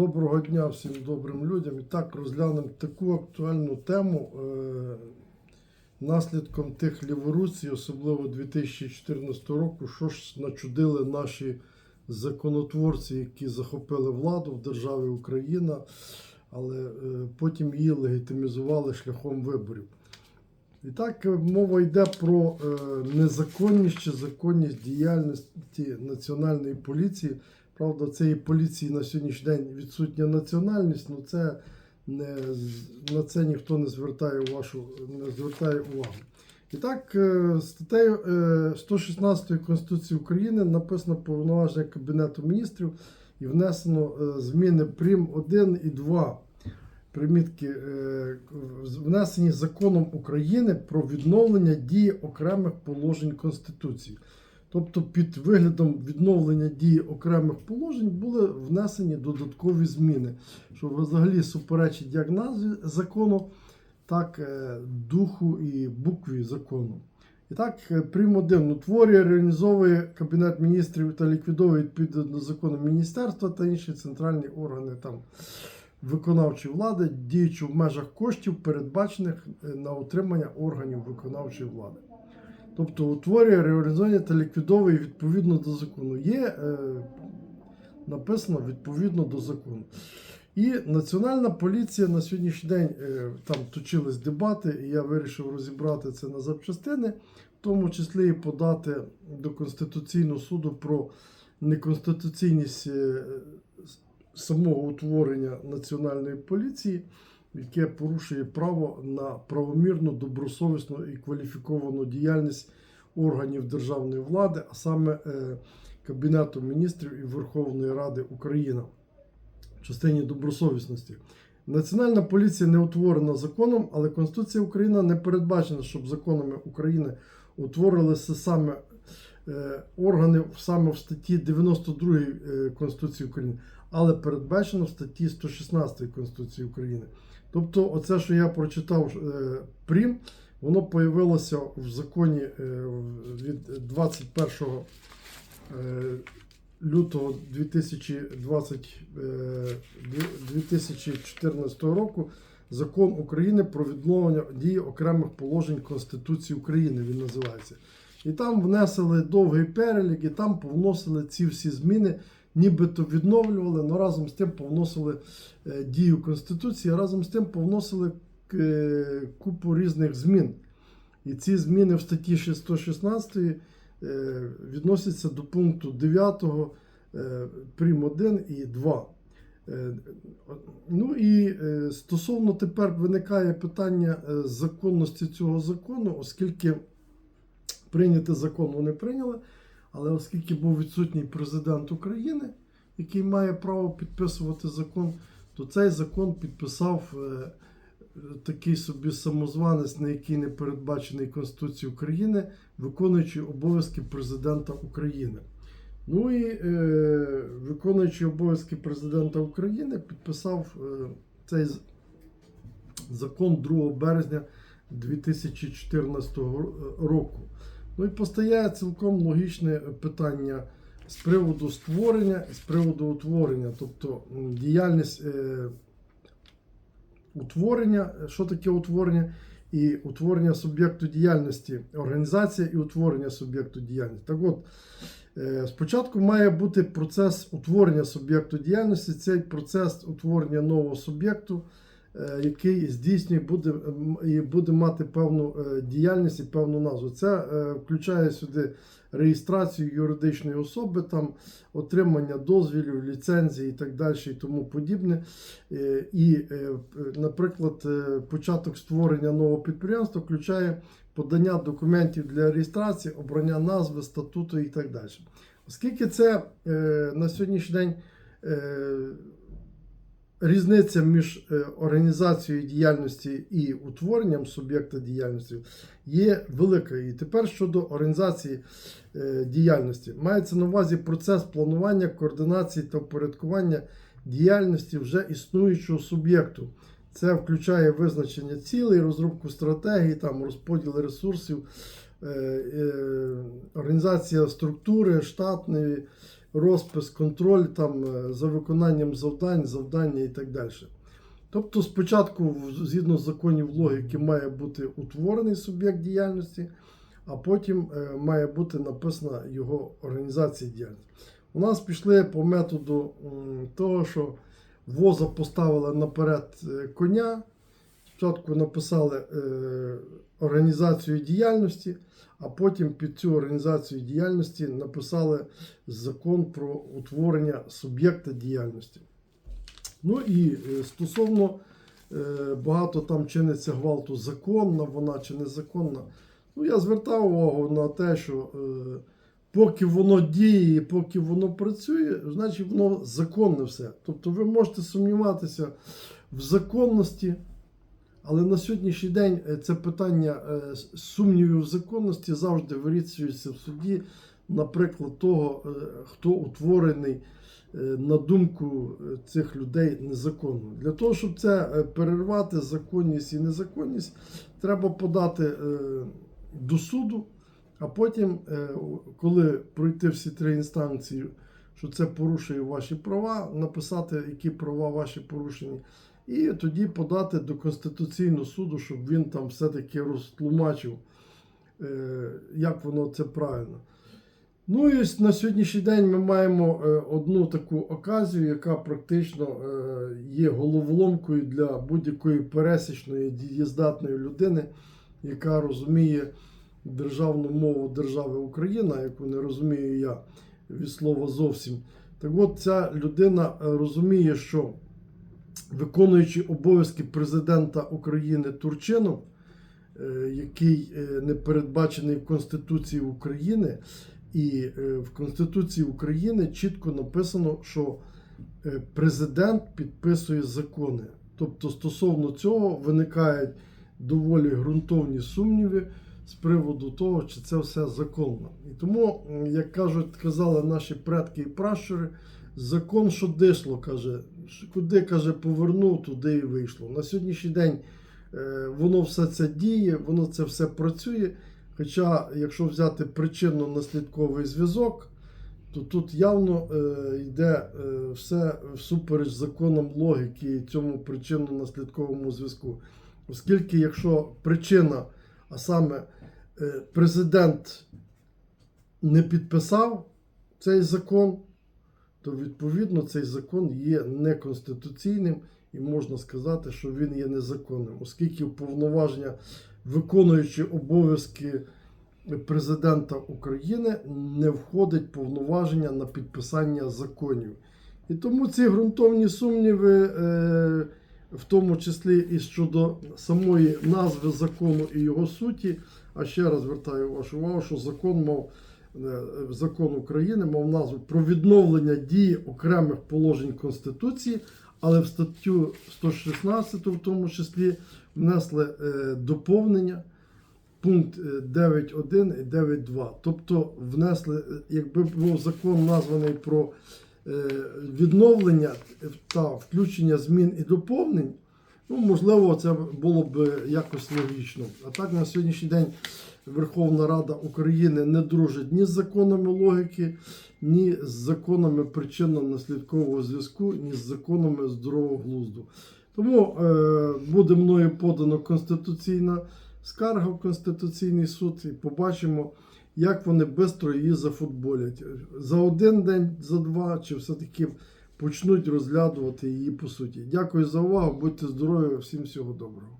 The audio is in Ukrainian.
Доброго дня всім добрим людям. І так розглянемо таку актуальну тему е, наслідком тих ліворуцій, особливо 2014 року, що ж начудили наші законотворці, які захопили владу в державі Україна, але е, потім її легітимізували шляхом виборів. І так е, мова йде про е, незаконність чи законність діяльності Національної поліції. Правда, цієї поліції на сьогоднішній день відсутня національність, але це не, на це ніхто не звертає вашу не звертає увагу. І так, е, статтею е, 116 Конституції України написано повноваження Кабінету міністрів і внесено е, зміни прим 1 і 2 примітки е, внесені законом України про відновлення дії окремих положень Конституції. Тобто, під виглядом відновлення дії окремих положень були внесені додаткові зміни, що взагалі суперечить як назві закону, так е, духу і букві закону. І так, е, прим. 1 утворює, реалізовує Кабінет міністрів та ліквідовує до закону міністерства та інші центральні органи там виконавчої влади, діючи в межах коштів, передбачених е, на утримання органів виконавчої влади. Тобто утворює, реалізує та ліквідовує відповідно до закону. Є е, написано відповідно до закону. І Національна поліція на сьогоднішній день е, там точились дебати, і я вирішив розібрати це на запчастини, в тому числі і подати до Конституційного суду про неконституційність е, самого утворення Національної поліції, яке порушує право на правомірну, добросовісну і кваліфіковану діяльність органів державної влади, а саме е, Кабінету міністрів і Верховної Ради України в частині добросовісності. Національна поліція не утворена законом, але Конституція України не передбачена, щоб законами України утворилися саме е, органи саме в статті 92 е, Конституції України, але передбачено в статті 116 Конституції України. Тобто, оце, що я прочитав е, прим, воно появилося в законі е, від 21 е, лютого 2020, е, 2014 року Закон України про відновлення дії окремих положень Конституції України. Він називається. І там внесли довгий перелік, і там повносили ці всі зміни, нібито відновлювали, але разом з тим повносили е, дію Конституції, разом з тим повносили е, купу різних змін. І ці зміни в статті 116 е, відносяться до пункту 9 е, прим. 1 і 2. Е, Ну і стосовно тепер виникає питання законності цього закону, оскільки прийняти закон вони прийняли, але оскільки був відсутній президент України, який має право підписувати закон, то цей закон підписав е, такий собі самозванець, на який не передбачений Конституцією України, виконуючий обов'язки президента України. Ну і е, виконуючий обов'язки президента України підписав е, цей закон 2 березня 2014 року. Ну і постає цілком логічне питання з приводу створення і з приводу утворення, тобто діяльність е, утворення, що таке утворення, і утворення суб'єкту діяльності, організація і утворення суб'єкту діяльності. Так от, е, спочатку має бути процес утворення суб'єкту діяльності, цей процес утворення нового суб'єкту, е, який здійснює буде, і буде мати певну е, діяльність і певну назву. Це е, включає сюди реєстрацію юридичної особи, там отримання дозвілів, ліцензій і так далі, і тому подібне. Е, І, е, наприклад, е, початок створення нового підприємства включає подання документів для реєстрації, обрання назви, статуту і так далі. Оскільки це е, на сьогоднішній день е, різниця між е, організацією діяльності і утворенням суб'єкта діяльності є велика. І тепер щодо організації е, діяльності мається на увазі процес планування, координації та впорядкування діяльності вже існуючого суб'єкту. Це включає визначення цілей, розробку стратегії, там, розподіл ресурсів, е, організація структури, штатної, розпис, контроль там, е, за виконанням завдань, завдання і так далі. Тобто, спочатку, згідно з законів логіки, має бути утворений суб'єкт діяльності, а потім е, має бути написана його організація діяльності. У нас пішли по методу того, що воза поставили наперед е, коня. Спочатку написали е, організацію діяльності, а потім під цю організацію діяльності написали закон про утворення суб'єкта діяльності. Ну і е, стосовно е, багато там чиниться гвалту законна, вона чи незаконна. Ну, я звертав увагу на те, що поки воно діє, поки воно працює, значить воно законне все. Тобто ви можете сумніватися в законності, але на сьогоднішній день е, це питання е, сумнівів законності завжди вирішується в суді, наприклад, того, е, хто утворений на думку цих людей незаконно. Для того, щоб це перервати законність і незаконність, треба подати до суду, а потім, коли пройти всі три інстанції, що це порушує ваші права, написати, які права ваші порушені, і тоді подати до Конституційного суду, щоб він там все-таки розтлумачив, е, як воно це правильно. Ну і ось на сьогоднішній день ми маємо е, одну таку оказію, яка практично е, є головоломкою для будь-якої пересічної дієздатної людини, яка розуміє державну мову держави Україна, яку не розумію я від слова зовсім. Так от ця людина розуміє, що виконуючи обов'язки президента України Турчинов, е, який е, не передбачений в Конституції України, і е, в Конституції України чітко написано, що президент підписує закони. Тобто, стосовно цього виникають доволі ґрунтовні сумніви з приводу того, чи це все законно. І тому, як кажуть, казали наші предки і пращури, закон, що дишло, каже, куди каже, повернув, туди і вийшло. На сьогоднішній день е, воно все це діє, воно це все працює. Хоча, якщо взяти причинно-наслідковий зв'язок, то тут явно е, йде е, все всупереч законам логіки і цьому причинно-наслідковому зв'язку. Оскільки, якщо причина, а саме е, президент не підписав цей закон, то відповідно цей закон є неконституційним і можна сказати, що він є незаконним, оскільки повноваження, виконуючи обов'язки президента України, не входить повноваження на підписання законів. І тому ці ґрунтовні сумніви, е, в тому числі і щодо самої назви закону і його суті. А ще раз звертаю вашу увагу, що закон мав закон України мав назву про відновлення дії окремих положень Конституції, але в статтю 116 в тому числі внесли е, доповнення пункт е, 9.1 і 9.2. Тобто внесли, е, якби був закон названий про е, відновлення та включення змін і доповнень, ну, можливо, це було б якось логічно. А так на сьогоднішній день Верховна Рада України не дружить ні з законами логіки, ні з законами причинно-наслідкового зв'язку, ні з законами здорового глузду. Тому е, буде мною подано конституційна скарга в Конституційний суд і побачимо, як вони швидко її зафутболять. За один день, за два, чи все-таки почнуть розглядувати її по суті. Дякую за увагу, будьте здорові, всім всього доброго.